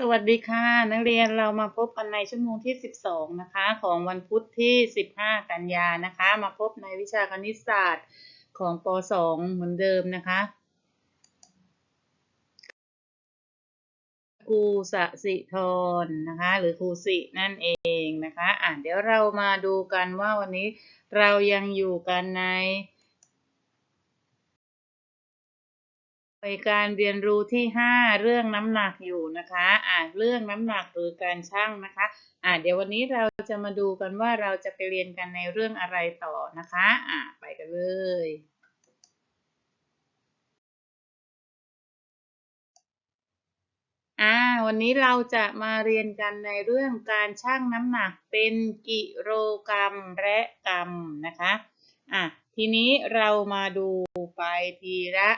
สวัสดีค่ะ นักเรียนเรามาพบกันในชั่วโมงที่ 12 นะคะ ของวันพุธที่ 15 กันยานะคะ มาพบในวิชาคณิตศาสตร์ของป .2 เหมือนเดิมนะคะครูสสิธรนะคะ หรือครูสินั่นเองนะคะ อะเดี๋ยวเรามาดูกันว่าวันนี้เรายังอยู่กันใน ในการเรียนรู้ที่ 5 เรื่องน้ำหนักอยู่นะคะอ่าเรื่องน้ำหนักหรือการชั่งนะคะอ่าเดี๋ยววันนี้เราจะมาดูกันว่าเราจะไปเรียนกันในเรื่องอะไรต่อนะคะอ่าไปกันเลยอ่าวันนี้เราจะมาเรียนกันในเรื่องการชั่งน้ำหนักเป็นกิโลกรัมและกรัมนะคะอะทีนี้เรามาดูไปทีละ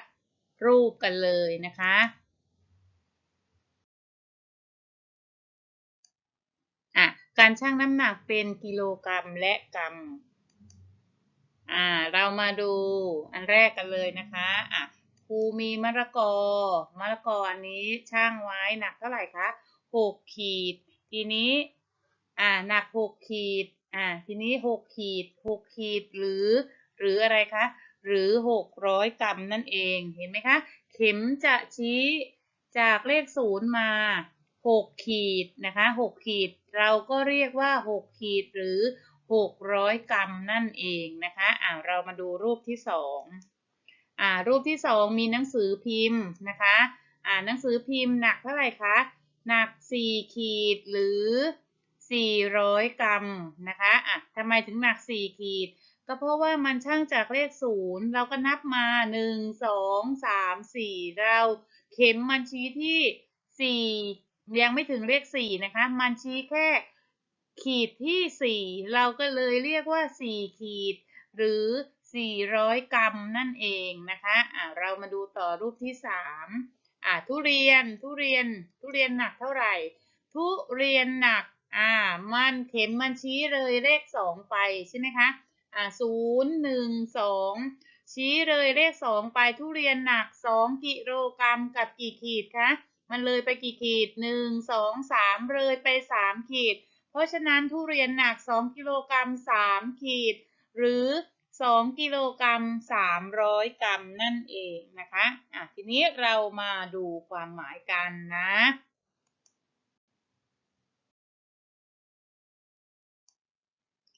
รูปกันเลยนะคะ อะ การชั่งน้ำหนักเป็นกิโลกรัมและกรัม อ่า เรามาดูอันแรกกันเลยนะคะ อะครูมีมะละกอ มะละกออันนี้ช่างไว้หนักเท่าไหร่คะหกขีด ทีนี้ อ่า หนักหกขีด อ่า ทีนี้หกขีดหกขีดหรือ หรืออะไรคะ หรือหกร้อยกรัมนั่นเองเห็นไหมคะ เข็มจะชี้จากเลขศูนย์มาหกขีดนะคะหกขีด เราก็เรียกว่าหกขีดหรือหกร้อยกรัมนั่นเองนะคะอ่าเรามาดูรูปที่สองอ่ารูปที่สองมีหนังสือพิมพ์นะคะอ่าหนังสือพิมพ์หนักเท่าไหร่คะหนักสี่ขีดหรือสี่ร้อยกรัมนะคะอะทำไมถึงหนักสี่ขีด ก็เพราะว่ามันช่างจากเลขศูนย์เราก็นับมาหนึ่งสองสามสี่เราเข็มมันชี้ที่สี่ยังไม่ถึงเลขสี่นะคะ มันชี้แค่ขีดที่สี่เราก็เลยเรียกว่าสี่ขีด หรือ 400 กรัมนั่นเองนะคะอ่าเรามาดูต่อรูปที่3อ่าทุเรียนทุเรียนทุเรียนหนักเท่าไหร่ ทุเรียนหนักอ่ามันเข็มมันชี้เลยเลข2ไปใช่ไหมคะ อ่าศูนย์หนึ่งสองชี้เลยเลข2ไปทุเรียนหนัก2กิโลกรัมกับกี่ขีดคะมันเลยไปกี่ขีด1 2 3เลยไป3ขีด เพราะฉะนั้นทุเรียนหนัก2กิโลกรัม3ขีด หรือ2กิโลกรัม300กรัมนั่นเองนะคะอะทีนี้เรามาดูความหมายกันนะ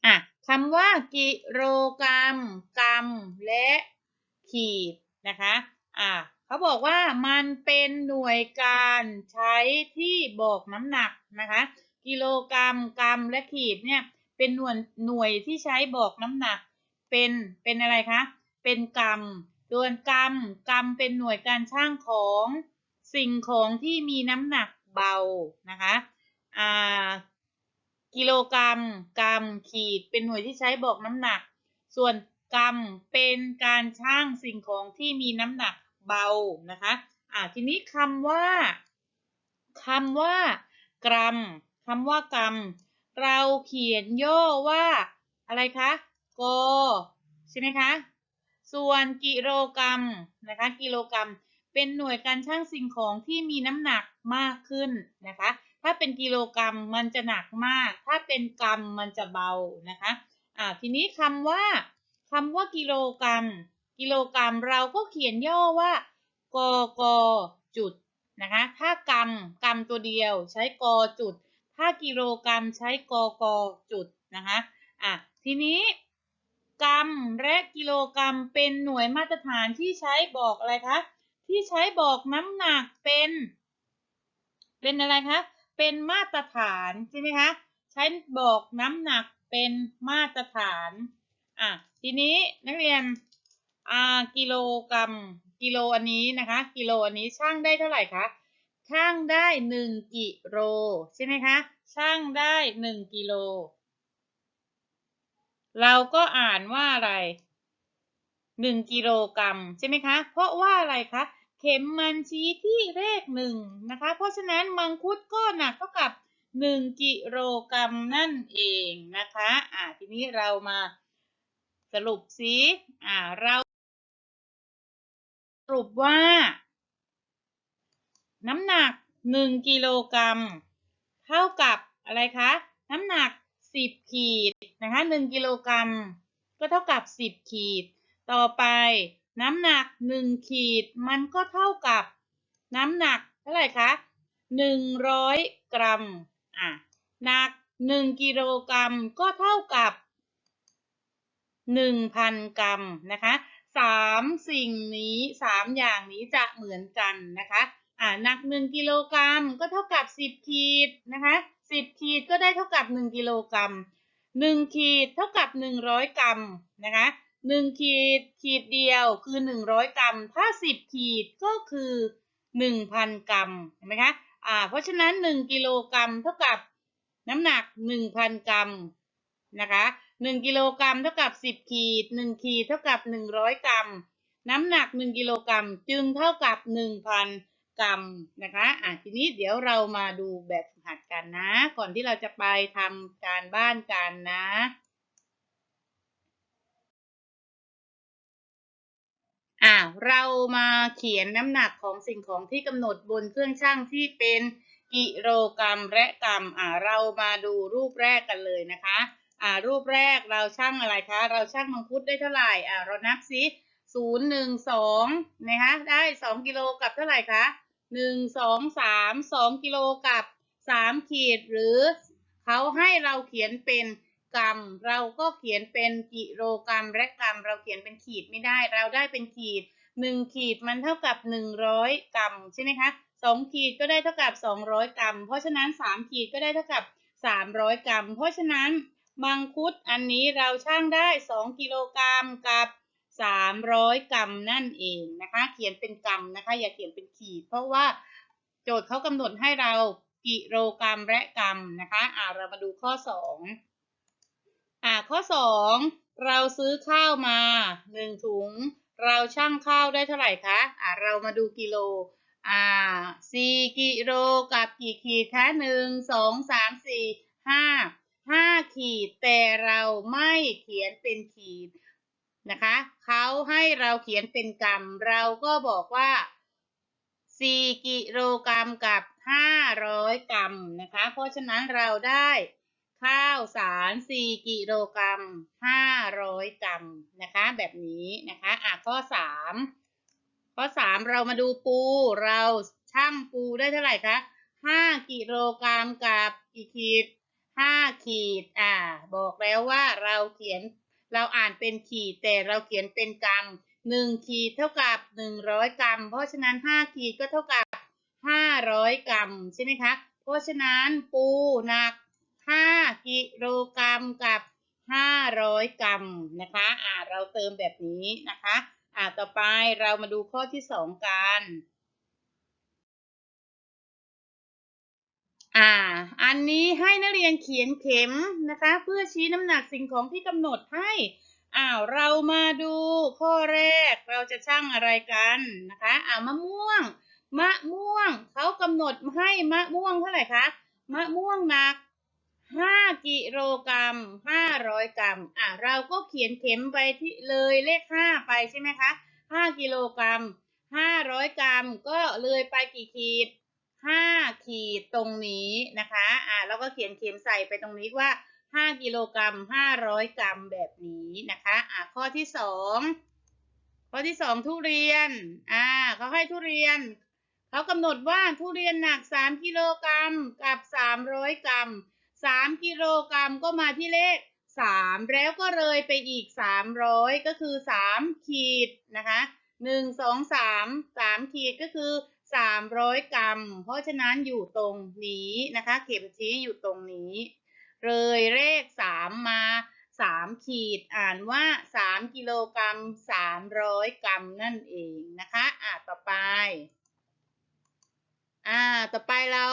อะ คำว่ากิโลกรัมกรัมและขีดนะคะ อะเขาบอกว่ามันเป็นหน่วยการใช้ที่บอกน้ำหนักนะคะ กิโลกรัมกรัมและขีดเนี่ยเป็นหน่วยหน่วยที่ใช้บอกน้ำหนัก เป็นเป็นอะไรคะเป็นกรัมส่วนกรัมกรัมเป็นหน่วยการช่างของสิ่งของที่มีน้ำหนักเบานะคะอ่า กิโลกรัม กรัม ขีด เป็นหน่วยที่ใช้บอกน้ำหนัก ส่วนกรัมเป็นการช่างสิ่งของที่มีน้ำหนักเบานะคะอ่าทีนี้คำว่าคำว่า กรัมคำว่ากรัม เราเขียนย่อว่า อะไรคะกใช่ไหมคะ ส่วนกิโลกรัมนะคะ กิโลกรัม เป็นหน่วยการช่างสิ่งของที่มีน้ำหนักมากขึ้นนะคะ ถ้าเป็นกิโลกรัมมันจะหนักมาก ถ้าเป็นกรัมมันจะเบานะคะอ่าทีนี้คำว่าคำว่ากิโลกรัม กิโลกรัมเราก็เขียนย่อว่ากกจุดนะคะถ้ากรัมกรัมตัวเดียวใช้กจุด ถ้ากิโลกรัมใช้กกจุดนะคะอะทีนี้กรัมและกิโลกรัมเป็นหน่วยมาตรฐานที่ใช้บอกอะไรคะที่ใช้บอกน้ำหนักเป็น เป็นอะไรคะ เป็นมาตรฐานใช่ไหมคะใช้บอกน้ำหนักเป็นมาตรฐานอะทีนี้นักเรียนอ่ากิโลกรัมกิโลอันนี้นะคะ กิโลอันนี้ช่างได้เท่าไหร่คะช่างได้หนึ่งกิโลใช่ไหมคะช่างได้หนึ่งกิโลเราก็อ่านว่าอะไรหนึ่งกิโลกรัมใช่ไหมคะ เพราะว่าอะไรคะ เข็มมันชี้ที่เลขหนึ่งนะคะ เพราะฉะนั้นมังคุดก็หนักเท่ากับหนึ่งกิโลกรัมนั่นเองนะคะอ่าทีนี้เรามาสรุปซิอ่าเราสรุปว่า น้ำหนักหนึ่งกิโลกรัม เท่ากับอะไรคะ น้ำหนักสิบขีดนะคะหนึ่งกิโลกรัมก็เท่ากับสิบขีด ต่อไป น้ำหนักหนึ่งขีดมันก็เท่ากับ น้ำหนักเท่าไหร่คะหนึ่งร้อยกรัมอะหนักหนึ่งกิโลกรัมก็เท่ากับหนึ่งพันกรัมนะคะสามสิ่งนี้สามอย่างนี้จะเหมือนกันนะคะอ่าหนักหนึ่งกิโลกรัมก็เท่ากับสิบขีดนะคะสิบขีดก็ได้เท่ากับหนึ่งกิโลกรัมหนึ่งขีดเท่ากับหนึ่งร้อยกรัมนะคะ หนึ่งขีดขีดเดียวคือหนึ่งร้อยกรัม ถ้าสิบขีดก็คือหนึ่งพันกรัมเห็นไหมคะอ่าเพราะฉะนั้นหนึ่งกิโลกรัมเท่ากับน้ำหนักหนึ่งพันกรัมนะคะหนึ่งกิโลกรัมเท่ากับสิบขีดหนึ่งขีดเท่ากับหนึ่งร้อยกรัม น้ำหนักหนึ่งกิโลกรัมจึงเท่ากับหนึ่งพันกรัมนะคะอะทีนี้เดี๋ยวเรามาดูแบบฝึกหัดกันนะ ก่อนที่เราจะไปทำการบ้านกันนะ อ่าเรามาเขียนน้ำหนักของสิ่งของที่กำหนดบนเครื่องชั่งที่เป็นกิโลกรัมและกรัมอ่าเรามาดูรูปแรกกันเลยนะคะอ่ารูปแรกเราชั่งอะไรคะ เราชั่งมังคุดได้เท่าไหร่อ่าเรานับซิศูนย์หนึ่งสองนะคะได้สองกิโลกับเท่าไหร่คะหนึ่งสองสามสองกิโลกับสามขีดหรือเขาให้เราเขียนเป็น กรัม เราก็เขียนเป็นกิโลกรัมและกรัม เราเขียนเป็นขีดไม่ได้ เราได้เป็นขีดหนึ่งขีดมันเท่ากับหนึ่งร้อยกรัมใช่ไหมคะสองขีดก็ได้เท่ากับสองร้อยกรัม เพราะฉะนั้นสามขีดก็ได้เท่ากับสามร้อยกรัม เพราะฉะนั้นมังคุดอันนี้เราชั่งได้ 2 กิโลกรัมกับ 300 กรัมนั่นเองนะคะ เขียนเป็นกรัมนะคะ อย่าเขียนเป็นขีด เพราะว่าโจทย์เขากำหนดให้เรากิโลกรัมและกรัมนะคะอ่าเรามาดูข้อ 2 อ่าข้อ 2 เราซื้อข้าวมา 1 ถุง เราชั่งข้าวได้เท่าไหร่คะอ่าเรามาดูกิโลอ่า4กิโลกับกี่ขีดคะ1 2 3 4 5ห้าขีด แต่เราไม่เขียนเป็นขีดนะคะเขาให้เราเขียนเป็นกรัม เราก็บอกว่าสี่กิโลกรัมกับห้าร้อยกรัมนะคะ เพราะฉะนั้นเราได้ ข้าวสารสี่กิโลกรัมห้าร้อยกรัมนะคะ แบบนี้นะคะอะข้อสามข้อสามเรามาดูปู เราช่างปูได้เท่าไหร่คะห้ากิโลกรัมกับกี่ขีดห้าขีดอ่าบอกแล้วว่าเราเขียนเราอ่านเป็นขีดแต่เราเขียนเป็นกรัมหนึ่งขีดเท่ากับหนึ่งร้อยกรัม เพราะฉะนั้นห้าขีดก็เท่ากับห้าร้อยกรัมใช่ไหมคะ เพราะฉะนั้นปูหนัก ห้ากิโลกรัมกับห้าร้อยกรัมนะคะอ่าเราเติมแบบนี้นะคะอ่าต่อไปเรามาดูข้อที่สองกันอ่า อันนี้ให้นักเรียนเขียนเข็มนะคะ เพื่อชี้น้ำหนักสิ่งของที่กำหนดให้อ้าวเรามาดูข้อแรกเราจะชั่งอะไรกันนะคะอ่ามะม่วง มะม่วงเขากำหนดให้มะม่วงเท่าไหร่คะมะม่วงหนัก 5กิโลกรัม500กรัม อ่าเราก็เขียนเข็มไปที่เลยเลข5ไปใช่ไหมคะ5กิโลกรัม500กรัม ก็เลยไปกี่ขีดห้าขีดตรงนี้นะคะ อ่าแล้วก็เขียนเข็มใส่ไปตรงนี้ว่าห้ากิโลกรัมห้าร้อยกรัมแบบนี้นะคะ อ่าข้อที่สองข้อที่สองทุเรียน อ่าเขาให้ทุเรียน เขากำหนดว่าทุเรียนหนักสามกิโลกรัมกับสามร้อยกรัม สามกิโลกรัมก็มาที่เลขสามแล้วก็เลยไปอีกสามร้อยก็คือสามขีดนะคะหนึ่งสองสามสามขีดก็คือสามร้อยกรัม เพราะฉะนั้นอยู่ตรงนี้นะคะ เข็มชี้อยู่ตรงนี้ เลยเลขสามมาสามขีดอ่านว่าสามกิโลกรัมสามร้อยกรัมนั่นเองนะคะ อ่าต่อไป อ่า ต่อไปเรา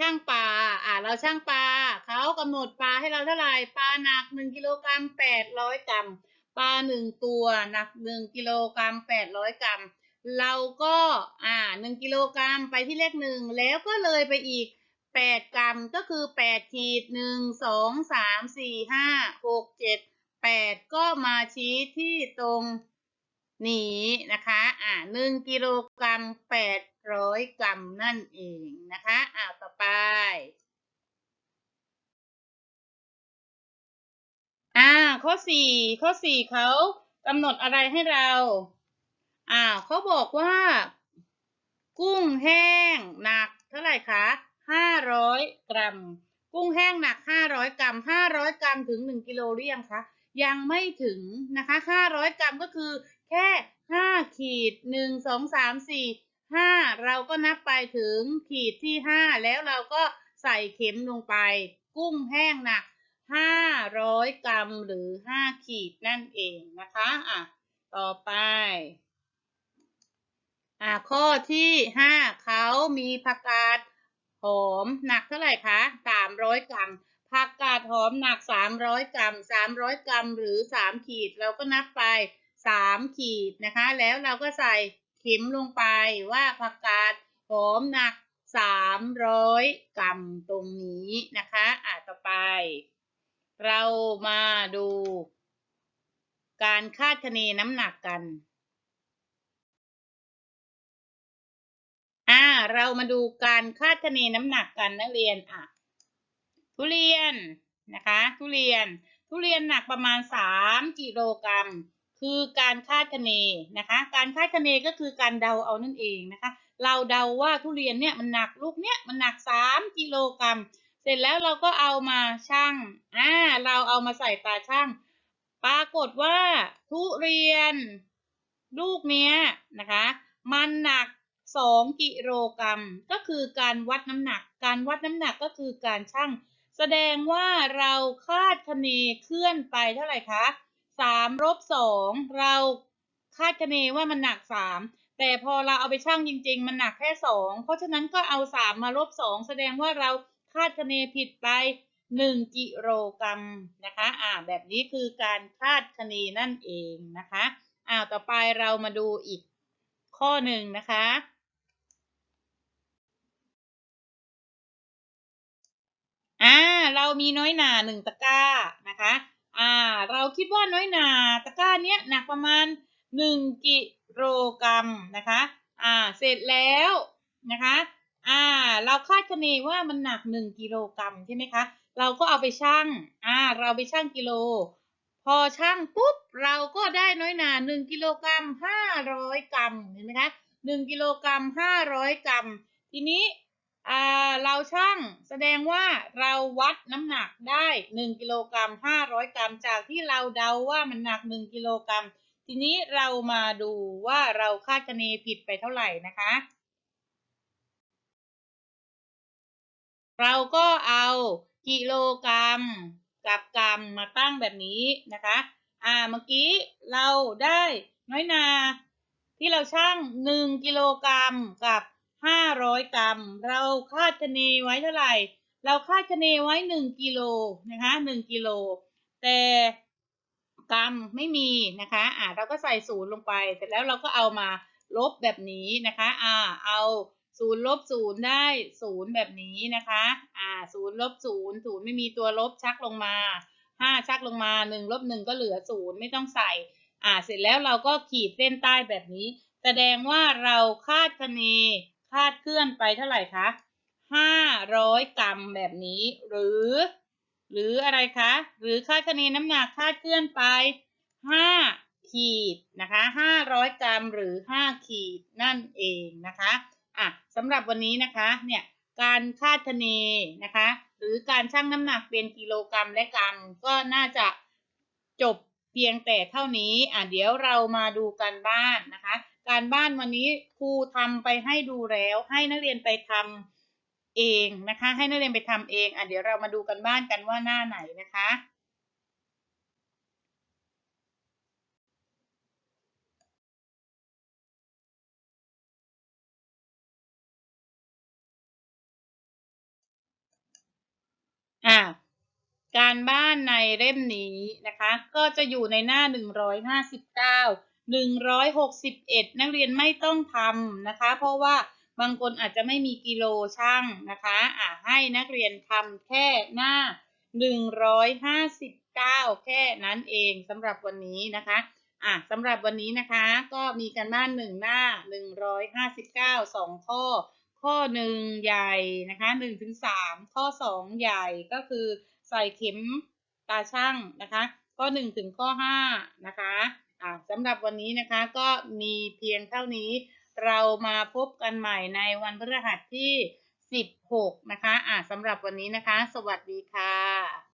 ช่างปลา อ่าเราช่างปลาเขากำหนดปลาให้เราเท่าไหร่ปลาหนักหนึ่งกิโลกรัมแปดร้อยกรัมปลาหนึ่งตัวหนักหนึ่งกิโลกรัมแปดร้อยกรัมเราก็อ่าหนึ่งกิโลกรัมไปที่เลขหนึ่งแล้วก็เลยไปอีกแปดกรัมก็คือแปดขีดหนึ่งสองสามสี่ห้าหกเจ็ดแปดก็มาชี้ที่ตรงนี้นะคะ อ่าหนึ่งกิโลกรัมแปด ร้อยกรัมนั่นเองนะคะอ่าต่อไปอ่าข้อสี่ข้อสี่เขากำหนดอะไรให้เราอ่าเขาบอกว่า กุ้งแห้งหนักเท่าไหร่คะห้าร้อยกรัม กุ้งแห้งหนักห้าร้อยกรัมห้าร้อยกรัมถึงหนึ่งกิโลหรือยังคะยังไม่ถึงนะคะห้าร้อยกรัมก็คือแค่ห้าขีดหนึ่งสองสามสี่ ห้าเราก็นับไปถึงขีดที่ห้าแล้วเราก็ใส่เข็มลงไป กุ้งแห้งหนักห้าร้อยกรัมหรือห้าขีดนั่นเองนะคะอะต่อไปอ่าข้อที่ห้าเขามีผักกาดหอมหนักเท่าไหร่คะสามร้อยกรัมผักกาดหอมหนักสามร้อยกรัมสามร้อยกรัมหรือสามขีด เราก็นับไปสามขีดนะคะ แล้วเราก็ใส่ เข็มลงไปว่าผักกาดหอมหนักสามร้อยกรัมตรงนี้นะคะอ่าต่อไป เรามาดู การคาดคะเนน้ำหนักกันอ่าเรามาดูการคาดคะเนน้ำหนักกันนักเรียนอะทุเรียนนะคะ ทุเรียน ทุเรียนหนักประมาณสามกิโลกรัม คือการคาดคะเนนะคะ การคาดคะเนก็คือการเดาเอานั่นเองนะคะ เราเดาว่าทุเรียนเนี่ยมันหนักลูกเนี้ยมันหนักสามกิโลกรัม เสร็จแล้วเราก็เอามาชั่ง อ่า เราเอามาใส่ตาชั่ง ปรากฏว่าทุเรียนลูกเนี้ยนะคะ มันหนักสองกิโลกรัม ก็คือการวัดน้ำหนัก การวัดน้ำหนักก็คือการชั่ง แสดงว่าเราคาดคะเนเคลื่อนไปเท่าไหร่คะ สามลบสองเราคาดคะเนว่ามันหนักสามแต่พอเราเอาไปชั่งจริง ๆ มันหนักแค่สองเพราะฉะนั้นก็เอาสามมาลบสองแสดงว่าเราคาดคะเนผิดไปหนึ่งกิโลกรัมนะคะ อ่า แบบนี้คือการคาดคะเนนั่นเองนะคะอ่าต่อไปเรามาดูอีกข้อหนึ่งนะคะอ่าเรามีน้อยหนาหนึ่งตะกร้านะคะ อ่า เราคิดว่าน้อยหนาตะกร้าเนี้ยหนักประมาณหนึ่งกิโลกรัมนะคะ อ่า เสร็จแล้วนะคะ อ่า เราคาดคะเนว่ามันหนักหนึ่งกิโลกรัมใช่ไหมคะ เราก็เอาไปชั่ง อ่า เราไปชั่งกิโล พอชั่งปุ๊บ เราก็ได้น้อยหนาหนึ่งกิโลกรัมห้าร้อยกรัม เห็นไหมคะหนึ่งกิโลกรัมห้าร้อยกรัม ทีนี้ เราชั่งแสดงว่าเราวัดน้ำหนักได้หนึ่งกิโลกรัมห้าร้อยกรัม จากที่เราเดาว่ามันหนักหนึ่งกิโลกรัม ทีนี้เรามาดูว่าเราคาดคะเนผิดไปเท่าไหร่นะคะ เราก็เอากิโลกรัมกับกรัมมาตั้งแบบนี้นะคะ อ่า เมื่อกี้เราได้น้อยนาที่เราชั่งหนึ่งกิโลกรัมกับ ห้าร้อยกรัม เราคาดคะเนไว้เท่าไหร่ เราคาดคะเนไว้หนึ่งกิโลนะคะหนึ่งกิโล แต่กรัมไม่มีนะคะอ่าเราก็ใส่ศูนย์ลงไป เสร็จแล้วเราก็เอามาลบแบบนี้นะคะอ่าเอาศูนย์ลบศูนย์ได้ศูนย์แบบนี้นะคะอ่าศูนย์ลบศูนย์ศูนย์ไม่มีตัวลบชักลงมาห้าชักลงมาหนึ่งลบหนึ่งก็เหลือศูนย์ไม่ต้องใส่ อ่าเสร็จแล้วเราก็ขีดเส้นใต้แบบนี้ แสดงว่าเราคาดคะเน คาดเคลื่อนไปเท่าไหร่คะห้าร้อยกรัมแบบนี้ หรือ หรืออะไรคะ หรือคาดคะเนน้ำหนักคาดเคลื่อนไปห้าขีดนะคะห้าร้อยกรัมหรือห้าขีดนั่นเองนะคะอะสำหรับวันนี้นะคะเนี่ยการคาดคะเนนะคะ หรือการชั่งน้ำหนักเป็นกิโลกรัมและกรัมก็น่าจะจบเพียงแต่เท่านี้อะเดี๋ยวเรามาดูการบ้านนะคะ การบ้านวันนี้ครูทำไปให้ดูแล้ว ให้นักเรียนไปทำเองนะคะ ให้นักเรียนไปทำเองอะเดี๋ยวเรามาดูกันบ้านกันว่าหน้าไหนนะคะอ่าการบ้านในเล่มนี้นะคะ ก็จะอยู่ในหน้า 159 161 นักเรียนไม่ต้องทำนะคะ เพราะว่าบางคนอาจจะไม่มีกิโลช่างนะคะอ่าให้นักเรียนทำแค่หน้า 159 แค่นั้นเองสำหรับวันนี้นะคะอะสำหรับวันนี้นะคะก็มีกันบ้านหนึ่งหน้าหนึ่งร้อยห้าสิบเก้าสองข้อ ข้อหนึ่งใหญ่นะคะหนึ่งถึงสามข้อสองใหญ่ก็คือใส่เข็มตาช่างนะคะ ข้อหนึ่งถึงข้อห้านะคะ อะสำหรับวันนี้นะคะก็มีเพียงเท่านี้ เรามาพบกันใหม่ในวันพฤหัสที่ 16 นะคะอะสำหรับวันนี้นะคะ สวัสดีค่ะ